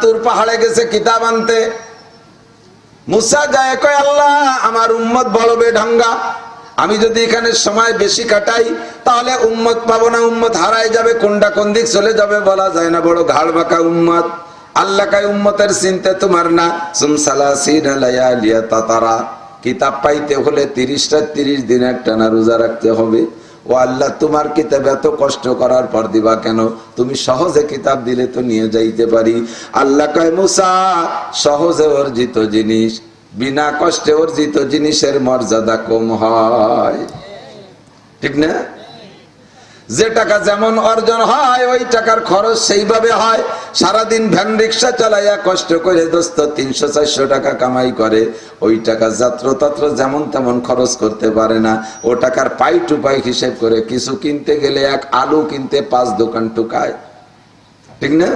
তুর পাহাড়ে গেছে কিতাব আনতে। আল্লাহ, আমার আমি যদি এখানে সময় বেশি কাটাই, তাহলে উম্মত পাবো না, উম্মত হারাই যাবে, কোনটা কোন দিক চলে যাবে বলা যায় না। বড় ঘাড় বাঁকা উম্মত। আল্লাহ কায়, উম্মতের চিন্তা তোমার না। তাতারা। কিতাব পাইতে হলে তিরিশটা তিরিশ দিন একটা না রোজা রাখতে হবে। ও আল্লাহ, তোমার কিতাব এত কষ্ট করার পর দিবা কেন? তুমি সহজে কিতাব দিলে তো নিয়ে যাইতে পারি। আল্লাহ কয়, মুসা, সহজে অর্জিত জিনিস, বিনা কষ্টে অর্জিত জিনিসের মর্যাদা কম হয়। ঠিক না? যে টাকা যেমন অর্জন হয়, ওই টাকার খরচ সেইভাবে হয়। সারাদিন ভ্যান রিক্সা চালাইয়া কষ্ট করে দোস্ত তিনশো, চারশো টাকা কামাই করে। ওই টাকা যাত্র যাত্রতত্র যেমন তেমন খরচ করতে পারে না। ও টাকার পাই টু পাই হিসেব করে কিছু কিনতে গেলে এক আলু কিনতে পাঁচ দোকান টুকায়। ঠিক না?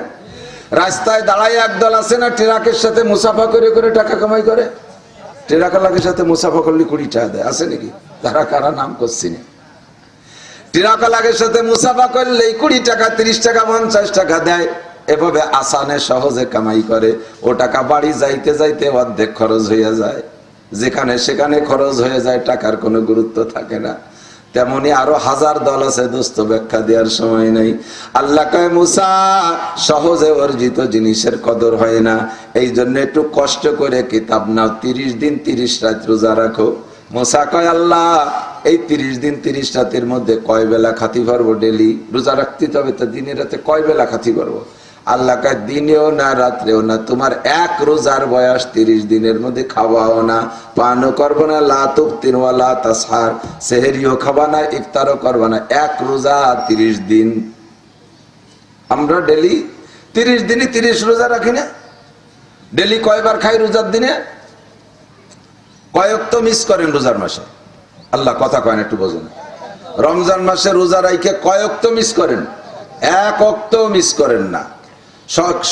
রাস্তায় দাঁড়ায় একদল আছে না ট্রাকের সাথে মুসাফা করে করে টাকা কামাই করে? ট্রাকালাকের সাথে মুসাফা করলে কুড়ি টাকা দেয়। আছে নাকি? তারা কারা নাম করছি না। টিরাকালাগের সাথে মুসাফা করলেই কুড়ি টাকা, তিরিশ টাকা, পঞ্চাশ টাকা দেয়। এভাবে আসানে সহজে কামাই করে। ও টাকা বাড়ি যাইতে যাইতে অর্ধেক খরচ হয়ে যায়। যেখানে সেখানে খরচ হয়ে যায়, টাকার কোনো গুরুত্ব থাকে না। তেমনি আরও হাজার দল আছে দোস্ত, ব্যাখ্যা দেওয়ার সময় নেই। আল্লাহ কয়, মুসা, সহজে অর্জিত জিনিসের কদর হয় না। এই জন্য একটু কষ্ট করে কিতাব নাও। তিরিশ দিন তিরিশ রাত রোজা রাখো। মোসা কয়, আল্লাহ, এই তিরিশ দিন তিরিশ রাতের মধ্যে কয় বেলা খাতি পারব ডেলি? রোজা রাখতে হবে, তো দিনে রাতে কয় বেলা খাতি পারব আল্লাহ কয়, দিনেও না, রাত্রেও না। তোমার এক রোজার বয়স তিরিশ দিনের মধ্যে খাওয়াও না, পানও করব না লাতুক তিনওয়ালা তাসার সেহেরিও খাবা না, ইফতারও করব না। এক রোজা তিরিশ দিন। আমরা ডেলি তিরিশ দিনই তিরিশ রোজা রাখি না। ডেলি কয়বার খাই রোজার দিনে? কয়েক তো মিস করেন রোজার মাসে। আল্লাহ কথা কয়েন একটু বোঝেন। রমজান মাসে রোজা রাইকে কয়েক তো মিস করেন। এক অক্ত মিস করেন না।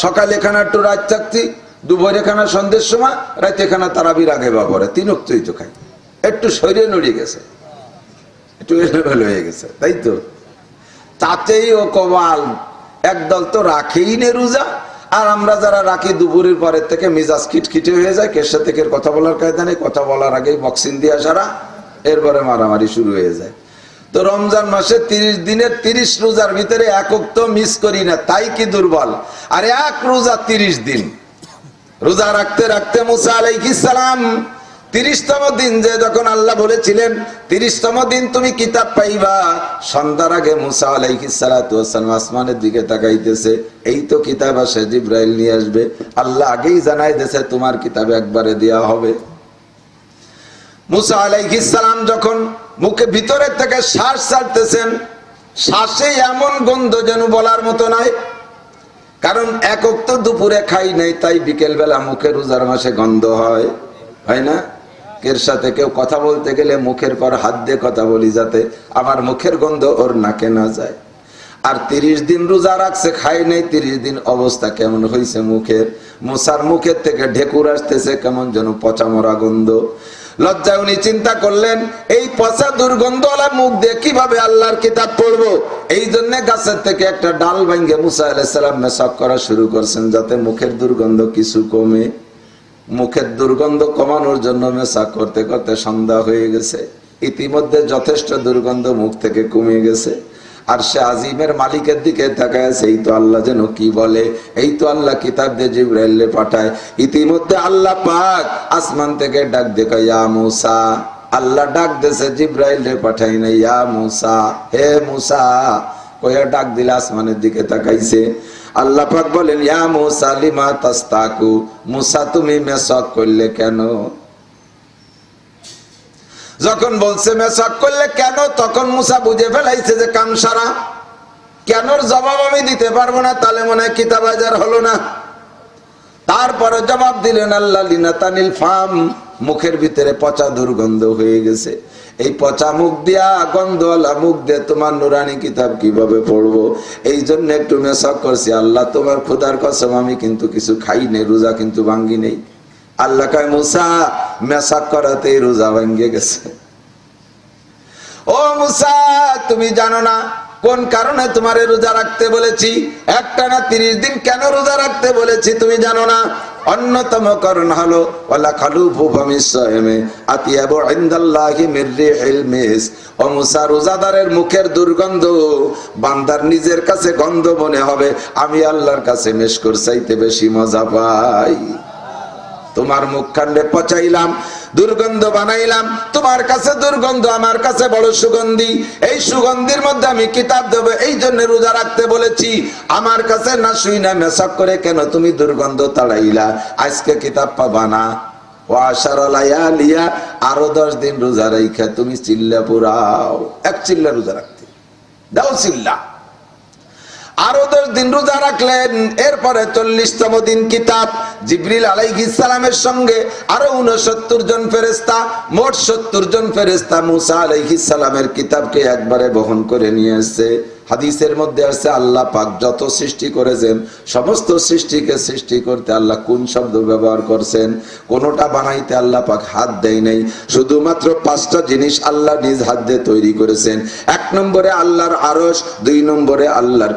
সকালে খানা একটু রাত থাকতি, দুপুরে খানা সন্ধ্যের সময়, রাতে খানা তারাবির আগে বা পরে, তিন অক্তই তো খাই। একটু শরীরে নড়িয়ে গেছে। একটু এলোমেলো হয়ে গেছে, তাই তো? তাতেই ও কবাল। একদল তো রাখেই নে রোজা, আর আমরা যারা রাখি দুপুরের পরের থেকে মিজাজ খিটখিটে হয়ে যায় কের সাথে কথা বলার কায়দা নেই, কথা বলার আগেই বক্সিং দিয়া সারা, এরপরে মারামারি শুরু হয়ে যায়। তো রমজান মাসে তিরিশ দিনের তিরিশ রোজার ভিতরে একক তো মিস করি না, তাই কি দুর্বল? আর এক রোজা তিরিশ দিন। রোজা রাখতে রাখতে মুসা আলাইহিস সালাম তিরিশতম দিন যে যখন আল্লাহ বলেছিলেন, তিরিশতম দিন তুমি কিতাব পাইবা, সন্ধ্যার আগে মুসা আলাইহিস সালাতু ওয়াসসালাম আসমানের দিকে তাকাইতেছে, এই তো কিতাব আসে, জিব্রাইল নিয়ে আসবে। আল্লাহ আগেই জানাই দিয়েছে, তোমার কিতাব একবারে দেয়া হবে। মুসা আলাইহিস সালাম যখন মুখে ভিতরের থেকে শ্বাস ছাড়তেছেন। শ্বাসে এমন গন্ধ যেন বলার মতো নাই। কারণ একক তো দুপুরে খাই নাই, তাই বিকেল বেলা মুখে রোজার মাসে গন্ধ হয়। হয় না? এর সাথে কেউ কথা বলতে গেলে মুখের পর হাত দিয়ে কথা বলি যাতে আমার মুখের গন্ধ ওর নাকে না যায়। আর তিরিশ দিন রোজা রাখছে, খাই নাই, তিরিশ দিন অবস্থা কেমন হয়েছে মুখের? মশার মুখের থেকে ঢেকুর আসতেছে, কেমন যেন পচা মরা গন্ধ। লজ্জায় উনি চিন্তা করলেন, এই পচা দুর্গন্ধওয়ালা মুখ দিয়ে কীভাবে আল্লাহর কিতাব পড়ব? এই জন্য গাছের থেকে একটা ডাল ভাঙ্গে মুসা আলাইসাল্লাম মেসাক করা শুরু করছেন, যাতে মুখের দুর্গন্ধ কিছু কমে। মুখের দুর্গন্ধ কমানোর জন্য মেশাক করতে করতে সন্ধ্যা হয়ে গেছে। ইতিমধ্যে যথেষ্ট দুর্গন্ধ মুখ থেকে কমে গেছে। আর সে আজিমের মালিকের দিকে তাকায় এই তো আল্লাহ যেন কি বলে? এই তো আল্লাহ কিতাব দিয়ে জিব্রাইলে পাঠায়। ইতিমধ্যে আল্লাহ পাক আসমান থেকে ডাক দেখো মুসা। আল্লাহ ডাক দেছে জিব্রাইল রে পাঠাই না ইয়া মুসা। হে মুসা। কয়া ডাক দিলে আসমানের দিকে তাকাইছে। আল্লাহ পাক বলেন, ইয়া মুসা, লিমা তাস্তাকু? মুসা, তুমি মেসক করলে কেন? যখন বলছে মেসাক করলে কেন? তখন মুসা বুঝে ফেলাইছে যে কাম সারা। কেনর জবাব আমি দিতে পারব না, তাহলে মনে হয় কিতাব বাজার হলো না। তারপরে জবাব দিলেন আল্লাহ লিনা তানিল ফাম। মুখের ভিতরে পচা দুর্গন্ধ হয়ে গেছে। এই পচা মুখ দিয়া, গন্ধওয়ালা মুখ দিয়ে তোমার নুরানি কিতাব কীভাবে পড়ব? এই জন্য একটু মেসাক করছি। আল্লাহ, তোমার খুদার কসম, আমি কিন্তু কিছু খাই নেই, রোজা কিন্তু ভাঙ্গি নেই। আল্লাহ কয়, মুসা মেসাক করাতেই রোজা ভাঙ্গে গেছে। ও মুসা, তুমি জানো না কোন কারণে তোমারে রোজা রাখতে বলেছি? একটা না তিরিশ দিন কেন রোজা রাখতে বলেছি তুমি জানো না? অন্যতম কারণ হলো, ওয়ালা খালু ভূমিসেমে আতিয়াবু ইনদাল্লাহি মিররিহিল মিস। ও মুসা, রোজাদারের মুখের দুর্গন্ধ বান্দার নিজের কাছে গন্ধ মনে হবে। আমি আল্লাহর কাছে মেশকুর চাইতে বেশি মজা পাই। তোমার মুখ খান্ডে পচাইলাম, দুর্গন্ধ বানাইলাম, তোমার কাছে দুর্গন্ধ, আমার কাছে বড় সুগন্ধি। এই সুগন্ধির মধ্যে আমি কিতাব দেবো, এই জন্য রোজা রাখতে বলেছি। আমার কাছে না শুই, না মেশক করে কেন তুমি দুর্গন্ধ তাড়াইলা? আজকে কিতাব পাবা না। আরও দশ দিন রোজা রাইখা তুমি চিল্লা পুরাও এক চিল্লা রোজা রাখতে। দাও চিল্লা। আরও দশ দিন রোজা রাখলেন। এরপরে চল্লিশতম দিন কিতাব। জিবরিল আলাইহিসালামের সঙ্গে আরও উনসত্তর জন ফেরেস্তা মোট সত্তর জন ফেরেস্তা মুসা আলাইহিসালামের কিতাবকে একবারে বহন করে নিয়ে এসছে। হাদিসের মধ্যে আছে, আল্লাহ পাক যত সৃষ্টি করেছেন, সমস্ত সৃষ্টিকে সৃষ্টি করতে আল্লাহ কোন শব্দ ব্যবহার করছেন, কোনোটা বানাইতে আল্লাহ পাক হাত দেয় নাই। শুধুমাত্র পাঁচটা জিনিস আল্লাহ নিজ হাত দিয়ে তৈরি করেছেন। এক নম্বরে আল্লাহর আরস দুই নম্বরে আল্লাহর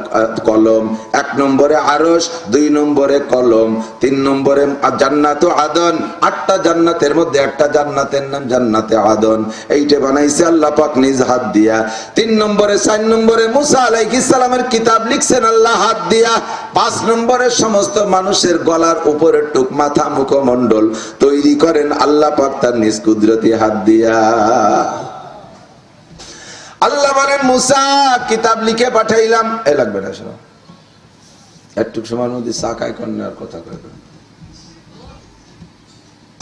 কলম, এক নম্বরে আরস দুই নম্বরে কলম, তিন নম্বরে জান্নাত আদন, আটটা জান্নাতের মধ্যে একটা জান্নাতের নাম জান্নাতে আদন। এইটা বানাইছে আল্লাহ পাক নিজ হাত দিয়া। তিন নম্বরে, চার নম্বরে মুসা আলাইহিস সালামের কিতাব লিখছেন আল্লাহ হাত দিয়া। পাঁচ নম্বরে সমস্ত মানুষের গলার উপরের টুক মাথা মুখমণ্ডল তৈরি করেন আল্লাহ পাক তার নিজ কুদরতি হাত দিয়া। আল্লাহ বলেন, মুসা, কিতাব লিখে পাঠাইলাম। এ লাগবে না, শোনো। একটু সময়ের মধ্যে চা খাই কন্যার কথা কইবে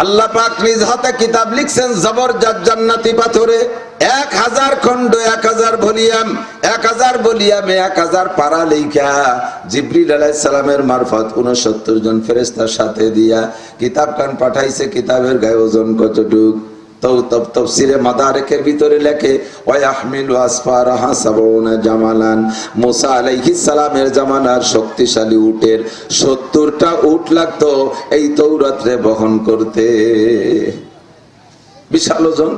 আল্লাহ পাক নিজ হাতে কিতাব লিখছেন জবরদস্ত জান্নাতি পাথরে। এক হাজার খন্ড এক হাজার ভলিয়াম এক হাজার ভলিয়ামে এক হাজার পারা লেখা জিব্রিল আলাইহিস সালামের মারফত উনসত্তর জন ফেরেস্তার সাথে দিয়া কিতাব কান পাঠাইছে, কিতাবের গায়ে ওজন কতটুক? ভিতরে লেখে ওয়াহমিলু আসফারাহা জামালান। মুসা আলাইহিস জামানার শক্তিশালী উটের 70টা উট লাগতো এই তৌরাত্রে বহন করতে। বিশাল ওজন।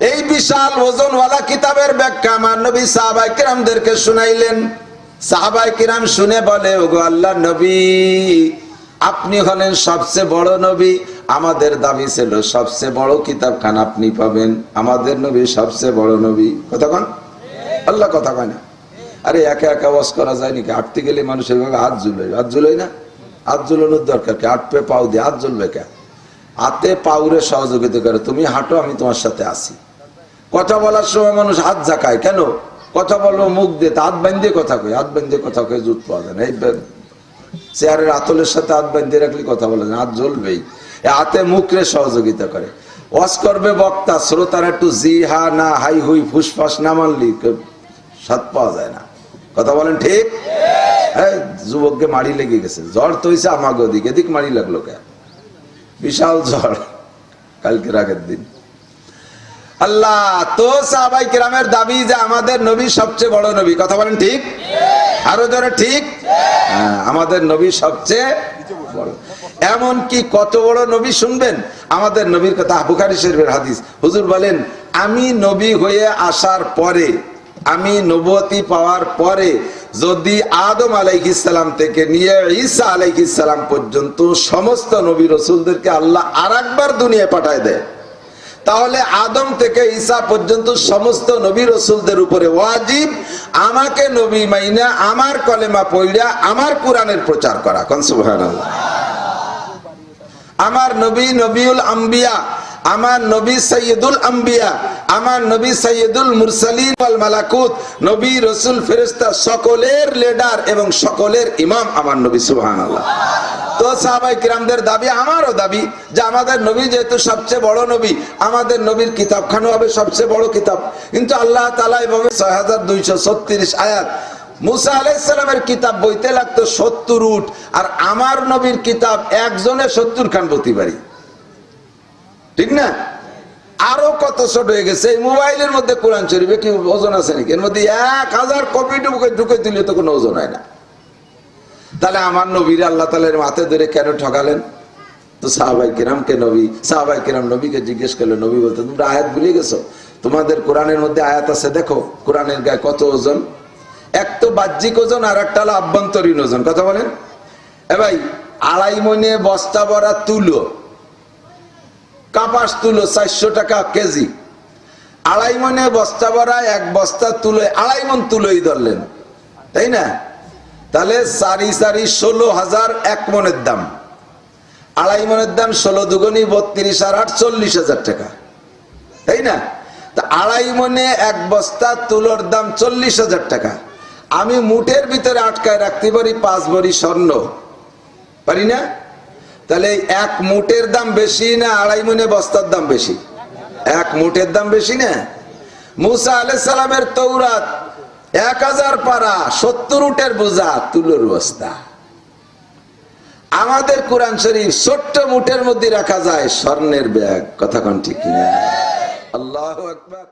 এই বিশাল ওজনওয়ালা কিতাবের ব্যাখ্যা আমার নবী সাহাবাই কিরামদেরকে শুনাইলেন। সাহাবাই কিরাম শুনে বলে, ওগো আল্লাহ নবী, আপনি হলেন সবচেয়ে বড় নবী। আমাদের দাবি ছিল, সবচেয়ে বড় কিতাব খান আপনি পাবেন। আমাদের নবী সবচেয়ে বড় নবী। কথা কন? আল্লাহ কথা কয় না। আরে, একা একা ওয়াজ করা যায় নাকি? আটতে গেলে মানুষের ভাবে হাত জুলবে হাত ঝুলাই না? হাত ঝুলানোর দরকার কি? আট পে পাও দিয়ে হাত ঝুলবে কে? হাতে পাউরে সহযোগিতা করে, তুমি হাঁটো, আমি তোমার সাথে আসি। কথা বলার সময় মানুষ হাত ঝাঁকায় কেন? কথা বলব মুখ দিয়ে তা হাত বান্ধে কথা কই হাত বান্ধে কথা কয়ে জুত পাওয়া যায় না। এই চেয়ারের আতলের সাথে হাত বান্ধে রাখলে কথা বলে না হাত জ্বলবেই। হাতে মুখরে সহযোগিতা করে। ওয়াজ করবে বক্তা শ্রোতার একটু জি হা না হাই হুই ফুসফাস না মানলি স্বাদ পাওয়া যায় না। কথা বলেন ঠিক? হ্যাঁ যুবককে মারি লেগে গেছে। জ্বর তো হয়েছে আমাকে ওদিক এদিক মারি লাগল কে বিশাল জ্বর কালকে রাগের দিন। আল্লাহ তো সাহাবাই কিরামের দাবি যে আমাদের নবী সবচেয়ে বড় নবী। কথা বলেন ঠিক? আরও জোরে ঠিক? হ্যাঁ, আমাদের নবী সবচেয়ে বড়। এমন কি কত বড় নবী শুনবেন? আমাদের নবীর কথা বুখারি শরীফের হাদিস। হুজুর বলেন আমি নবী হয়ে আসার পরে আমি নবতী পাওয়ার পরে যদি আদম আলাইহিসালাম থেকে নিয়ে ঈসা আলাইহিসালাম পর্যন্ত সমস্ত নবী রসুলদেরকে আল্লাহ আর দুনিয়ায় পাঠায় দেয়। তাহলে আদম থেকে ঈসা পর্যন্ত সমস্ত নবী রসুলদের উপরে ওয়াজিব। আমাকে নবী মাইনা, আমার কলেমা পইড়া, আমার কোরআনের প্রচার করা। কোন সুবহানাল্লাহ। আমার নবী নবীউল আম্বিয়া, আমার নবী সৈয়দুল আম্বিয়া, আমার নবী সৈয়দুল মুরসালিন ওয়াল মালাকুত, নবী রসুল ফেরেশতা সকলের লিডার এবং সকলের ইমাম আমার নবী, সুবহানাল্লাহ। তো সাহাবাই কিরামদের দাবি, আমারও দাবি যে আমাদের নবী যেহেতু সবচেয়ে বড় নবী, আমাদের নবীর কিতাবখানা হবে সবচেয়ে বড় কিতাব। কিন্তু আল্লাহ তালা এভাবে ছয় হাজার দুইশো ছত্রিশ আয়াত, মুসা আলাইসালামের কিতাব বইতে লাগতো সত্তর উঠ আর আমার নবীর কিতাব একজনে সত্তর খান বলতে ঠিক না? আরও কত ছোট হয়ে গেছে, এই মোবাইলের মধ্যে কোরআন শরীফে কি ওজন আছে নাকি? এর মধ্যে এক হাজার কপি ঢুকে ঢুকে দিলে তো কোনো ওজন হয় না। তাহলে আমার নবীর আল্লাহ তালের মাথে ধরে কেন ঠকালেন? তো সাহাবাই কিরামকে নবী, সাহাবাই কিরাম নবীকে জিজ্ঞেস করল, নবী বলতে, তোমরা আয়াত ভুলে গেছো? তোমাদের কোরআনের মধ্যে আয়াত আছে, দেখো, কোরআনের গায়ে কত ওজন? এক তো বাহ্যিক ওজন, আর একটা হলো আভ্যন্তরীণ ওজন। কথা বলেন? এ ভাই, আড়াই মনে বস্তা ভরা তুলো, কাপাস তুলো চারশো টাকা কেজি। আড়াই মনে বস্তা ভরা এক বস্তা তুলো আড়াই মন তুলোই ধরলেন। তাই না? তাহলে সারি সারি ষোলো হাজার এক মনের দাম। আড়াই মনের দাম ষোলো দুগুনি বত্রিশ আর আট চল্লিশ হাজার টাকা। তাই না? তা আড়াই মনে এক বস্তা তুলোর দাম চল্লিশ হাজার টাকা। আমি মুঠের ভিতরে আটকায় রাখতে পারি পাঁচ ভরি স্বর্ণ। পারি না? তাহলে এক মুঠের দাম বেশি না আড়াই মনে বস্তার দাম বেশি? এক মুঠের দাম বেশি না? মুসা আলাই সালামের তৌরাত এক হাজার পারা সত্তর উঠের বোঝা তুলোর বস্তা। আমাদের কোরআন শরীফ ছোট্ট মুঠের মধ্যে রাখা যায় স্বর্ণের ব্যাগ। কথা কন ঠিক কিনা? আল্লাহ একবার